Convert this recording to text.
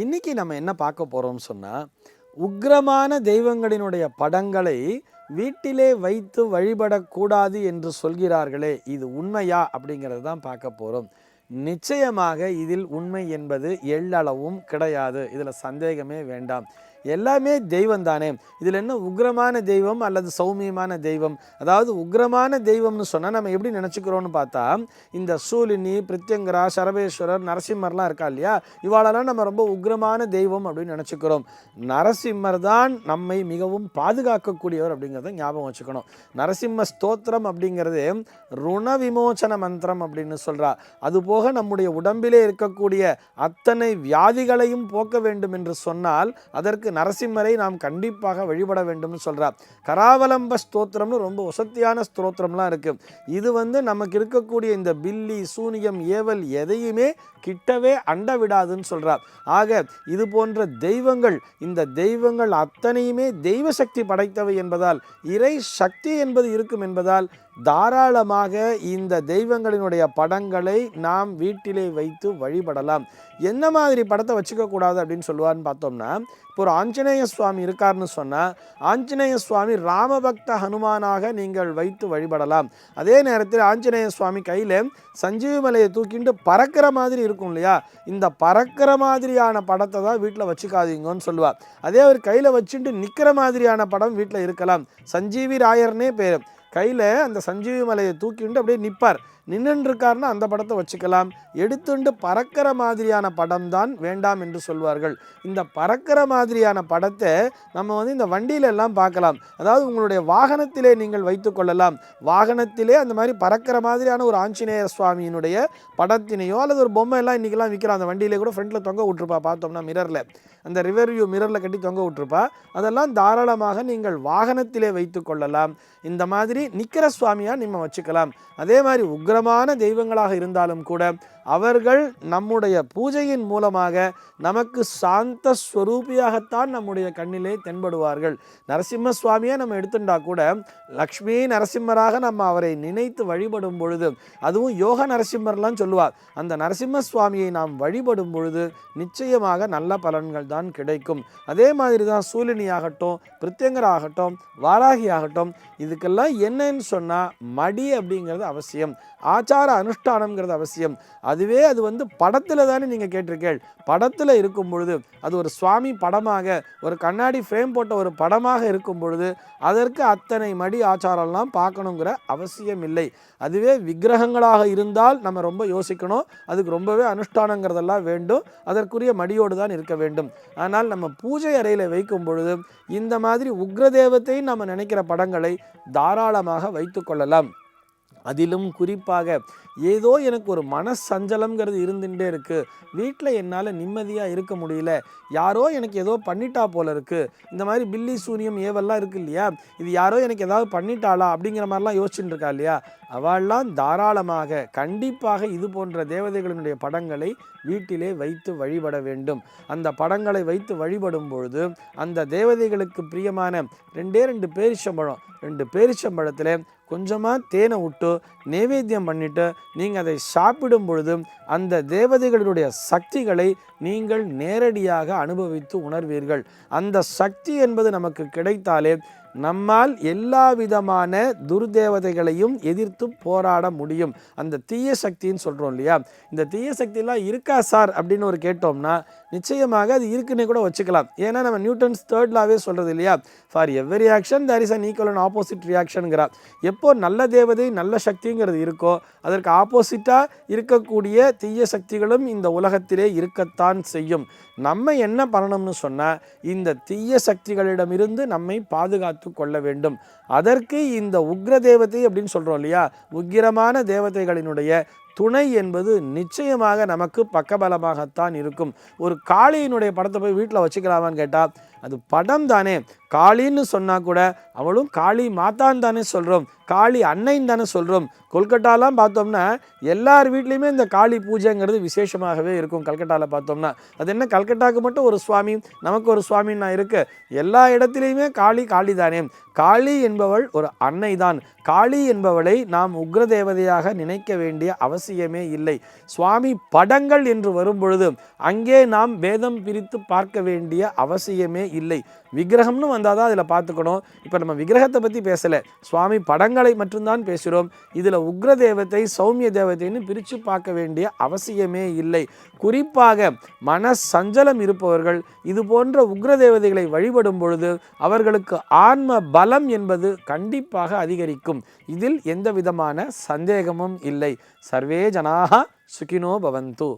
இன்னைக்கு நம்ம என்ன பார்க்க போகிறோம்னு சொன்னால் உக்கிரமான தெய்வங்களினுடைய படங்களை வீட்டிலே வைத்து வழிபடக்கூடாது என்று சொல்கிறார்களே இது உண்மையா அப்படிங்கிறது தான் பார்க்க போகிறோம் நிச்சயமாக இதில் உண்மை என்பது எள்ளளவும் கிடையாது. இதில் சந்தேகமே வேண்டாம். எல்லாமே தெய்வம் தானே இதில் என்ன உக்ரமான தெய்வம் அல்லது சௌமியமான தெய்வம்? அதாவது உக்ரமான தெய்வம்னு சொன்னால் நம்ம எப்படி நினச்சிக்கிறோன்னு பார்த்தா இந்த சூலினி பிரித்யங்கரா சரபேஸ்வரர் நரசிம்மர்லாம் இருக்கா இல்லையா? இவாளெல்லாம் நம்ம ரொம்ப உக்ரமான தெய்வம் அப்படின்னு நினச்சிக்கிறோம். நரசிம்மர் தான் நம்மை மிகவும் பாதுகாக்கக்கூடியவர் அப்படிங்கிறத ஞாபகம் வச்சுக்கணும். நரசிம்ம ஸ்தோத்திரம் அப்படிங்கிறது ருண விமோச்சன மந்திரம் அப்படின்னு சொல்கிறா அதுபோக நம்முடைய உடம்பிலே இருக்கக்கூடிய அத்தனை வியாதிகளையும் போக்க வேண்டும் என்று சொன்னால் அதற்கு நரசிம்மரை நாம் கண்டிப்பாக வழிபட வேண்டும்னு சொல்கிறார் கராவலம்ப ஸ்தோத்திரம்னு ரொம்ப வசத்தியான ஸ்தோத்திரம்லாம் இருக்குது இது வந்து நமக்கு இருக்கக்கூடிய இந்த பில்லி சூனியம் ஏவல் எதையுமே கிட்டவே அண்ட விடாதுன்னு சொல்கிறார் ஆக இது போன்ற தெய்வங்கள் இந்த தெய்வங்கள் அத்தனையுமே தெய்வ சக்தி படைத்தவை என்பதால் இறை சக்தி என்பது இருக்கும் என்பதால் தாராளமாக இந்த தெய்வங்களினுடைய படங்களை நாம் வீட்டிலே வைத்து வழிபடலாம். என்ன மாதிரி படத்தை வச்சுக்க கூடாது அப்படின்னு சொல்லுவான்னு பார்த்தோம்னா இப்போ ஒரு ஆஞ்சநேய சுவாமி இருக்காருன்னு சொன்னால் ஆஞ்சநேய சுவாமி ராமபக்த ஹனுமானாக நீங்கள் வைத்து வழிபடலாம். அதே நேரத்தில் ஆஞ்சநேய சுவாமி கையில் சஞ்சீவி மலையை தூக்கிட்டு பறக்கிற மாதிரி இருக்கும் இல்லையா? இந்த பறக்கிற மாதிரியான படத்தை தான் வீட்டில் வச்சுக்காதீங்கன்னு சொல்லுவார். அதே அவர் கையில் வச்சுட்டு நிற்கிற மாதிரியான படம் வீட்டில் இருக்கலாம். சஞ்சீவி ராயர்னே பேர். கையில் அந்த சஞ்சீவி மலையை தூக்கிட்டு அப்படியே நிற்பார் நின்றுருக்காருன்னா அந்த படத்தை வச்சுக்கலாம். எடுத்துண்டு பறக்கிற மாதிரியான படம் தான் வேண்டாம் என்று சொல்வார்கள். இந்த பறக்கிற மாதிரியான படத்தை நம்ம வந்து இந்த வண்டியில எல்லாம் பார்க்கலாம். அதாவது உங்களுடைய வாகனத்திலே நீங்கள் வைத்துக்கொள்ளலாம் வாகனத்திலே அந்த மாதிரி பறக்கிற மாதிரியான ஒரு ஆஞ்சநேயர் சுவாமியினுடைய படத்தினையோ அல்லது ஒரு பொம்மை எல்லாம் இன்றைக்கெல்லாம் விற்கிறான் அந்த வண்டியிலே கூட ஃப்ரண்ட்டில் தொங்க விட்டுருப்பா பார்த்தோம்னா மிரரில் அந்த ரிவர் வியூ மிரரில் கட்டி தொங்க விட்டுருப்பா. அதெல்லாம் தாராளமாக நீங்கள் வாகனத்திலே வைத்து கொள்ளலாம். இந்த மாதிரி நிக்கிற சுவாமியாக நம்ம வச்சுக்கலாம். அதே மாதிரி உக்கிரமான தெய்வங்களாக இருந்தாலும் கூட அவர்கள் நம்முடைய பூஜையின் மூலமாக நமக்கு சாந்த ஸ்வரூபியாகத்தான் நம்முடைய கண்ணிலே தென்படுவார்கள். நரசிம்ம சுவாமியை நம்ம எடுத்துட்டா கூட லக்ஷ்மி நரசிம்மராக நம்ம அவரை நினைத்து வழிபடும் பொழுது அதுவும் யோக நரசிம்மர்லாம் சொல்லுவார் அந்த நரசிம்ம சுவாமியை நாம் வழிபடும் பொழுது நிச்சயமாக நல்ல பலன்கள் தான் கிடைக்கும். அதே மாதிரி தான் சூலினி ஆகட்டும் பிரித்யங்கர் ஆகட்டும் வாராகி ஆகட்டும் இதுக்கெல்லாம் என்னன்னு சொன்னால் மடி அப்படிங்கிறது அவசியம். ஆச்சார அனுஷ்டானம்ங்கிறது அவசியம். அதுவே அது வந்து படத்தில் தானே நீங்கள் கேட்டிருக்கேள் படத்தில் இருக்கும் பொழுது அது ஒரு சுவாமி படமாக ஒரு கண்ணாடி ஃப்ரேம் போட்ட ஒரு படமாக இருக்கும் பொழுது அதற்கு அத்தனை மடி ஆச்சாரம்லாம் பார்க்கணுங்கிற அவசியம் இல்லை. அதுவே விக்கிரகங்களாக இருந்தால் நம்ம ரொம்ப யோசிக்கணும். அதுக்கு ரொம்பவே அனுஷ்டானங்கிறதெல்லாம் வேண்டும். அதற்குரிய மடியோடு தான் இருக்க வேண்டும். ஆனால் நம்ம பூஜை அறையில் வைக்கும் பொழுது இந்த மாதிரி உக்ரதேவத்தையும் நம்ம நினைக்கிற படங்களை தாராளமாக வைத்து கொள்ளலாம். அதிலும் குறிப்பாக ஏதோ எனக்கு ஒரு மனசஞ்சலம்ங்கிறது இருந்துகிட்டே இருக்குது வீட்டில் என்னால் நிம்மதியாக இருக்க முடியல. யாரோ எனக்கு ஏதோ பண்ணிட்டா போல இருக்குது இந்த மாதிரி பில்லி சூனியம் ஏவெல்லாம் இருக்கு இல்லையா? இது யாரோ எனக்கு ஏதாவது பண்ணிட்டாளா? அப்படிங்கிற மாதிரிலாம் யோசிச்சுட்டு இருக்கா இல்லையா? அவள்லாம் தாராளமாக கண்டிப்பாக இது போன்ற தேவதைகளினுடைய படங்களை வீட்டிலே வைத்து வழிபட வேண்டும். அந்த படங்களை வைத்து வழிபடும் பொழுது அந்த தேவதைகளுக்கு பிரியமான ரெண்டே ரெண்டு பேரிச்சம்பழம் ரெண்டு பேரிச்சம்பழத்தில் கொஞ்சமாக தேனை விட்டு நைவேத்தியம் பண்ணிட்டு நீங்கள் அதை சாப்பிடும் பொழுது அந்த தேவதைகளுடைய சக்திகளை நீங்கள் நேரடியாக அனுபவித்து உணர்வீர்கள். அந்த சக்தி என்பது நமக்கு கிடைத்தாலே நம்மால் எல்லா விதமான துர்தேவதைகளையும் எதிர்த்து போராட முடியும். அந்த தீய சக்தின்னு சொல்கிறோம் இல்லையா? இந்த தீய சக்தியெல்லாம் இருக்கா சார்? அப்படின்னு ஒரு கேட்டோம்னா நிச்சயமாக அது இருக்குன்னு கூட வச்சுக்கலாம். ஏன்னா நம்ம நியூட்டன்ஸ் தேர்ட்லாவே சொல்கிறது இல்லையா? For every action there is an equal and opposite ரியாக்ஷனுங்கிறா எப்போ நல்ல தேவதை நல்ல சக்திங்கிறது இருக்கோ அதற்கு ஆப்போசிட்டாக இருக்கக்கூடிய தீய சக்திகளும் இந்த உலகத்திலே இருக்கத்தான் செய்யும். நம்ம என்ன பண்ணணும்னு சொன்னால் இந்த தீய சக்திகளிடமிருந்து நம்மை பாதுகாத்து கொள்ள வேண்டும். அதற்கு இந்த உக்ர தேவதை அப்படின்னு சொல்கிறோம் இல்லையா? உக்கிரமான தேவதைகளினுடைய துணை என்பது நிச்சயமாக நமக்கு பக்கபலமாகத்தான் இருக்கும். ஒரு காளியினுடைய படத்தை போய் வீட்டில் வச்சுக்கலாமான்னு கேட்டால் அது படம் தானே. காளின்னு சொன்னால் கூட அவளும் காளி மாத்தான்னு தானே சொல்கிறோம் காளி அன்னைன்னு தானே சொல்கிறோம் கொல்கட்டாலாம் பார்த்தோம்னா எல்லார் வீட்லேயுமே இந்த காளி பூஜைங்கிறது விசேஷமாகவே இருக்கும் கல்கட்டாவில் பார்த்தோம்னா. அது என்ன கல்கட்டாவுக்கு மட்டும் ஒரு சுவாமி நமக்கு ஒரு சுவாமின்னா இருக்குது எல்லா இடத்துலையுமே காளி காளி தானே காளி என்பவள் ஒரு அன்னை தான் காளி என்பவளை நாம் உக்ர தேவதையாக நினைக்க வேண்டிய அவசியமே இல்லை. சுவாமி படங்கள் என்று வரும்பொழுது அங்கே நாம் வேதம் பிரித்து பார்க்க வேண்டிய அவசியமே இல்லை. விக்கிரகம்னு வந்தால் தான் அதில் பார்த்துக்கணும். இப்போ நம்ம விக்கிரகத்தை பற்றி பேசலை. சுவாமி படங்களை மட்டும்தான் பேசுகிறோம் இதில் உக்ர தேவத்தை சௌமிய தேவத்தைன்னு பிரித்து பார்க்க வேண்டிய அவசியமே இல்லை. குறிப்பாக மன சஞ்சலம் இருப்பவர்கள் இது போன்ற உக்ர தேவதைகளை வழிபடும் பொழுது அவர்களுக்கு ஆன்ம பலம் என்பது கண்டிப்பாக அதிகரிக்கும். இதில் எந்த விதமான சந்தேகமும் இல்லை. சர்வே ஜனாக சுகினோ பவந்து.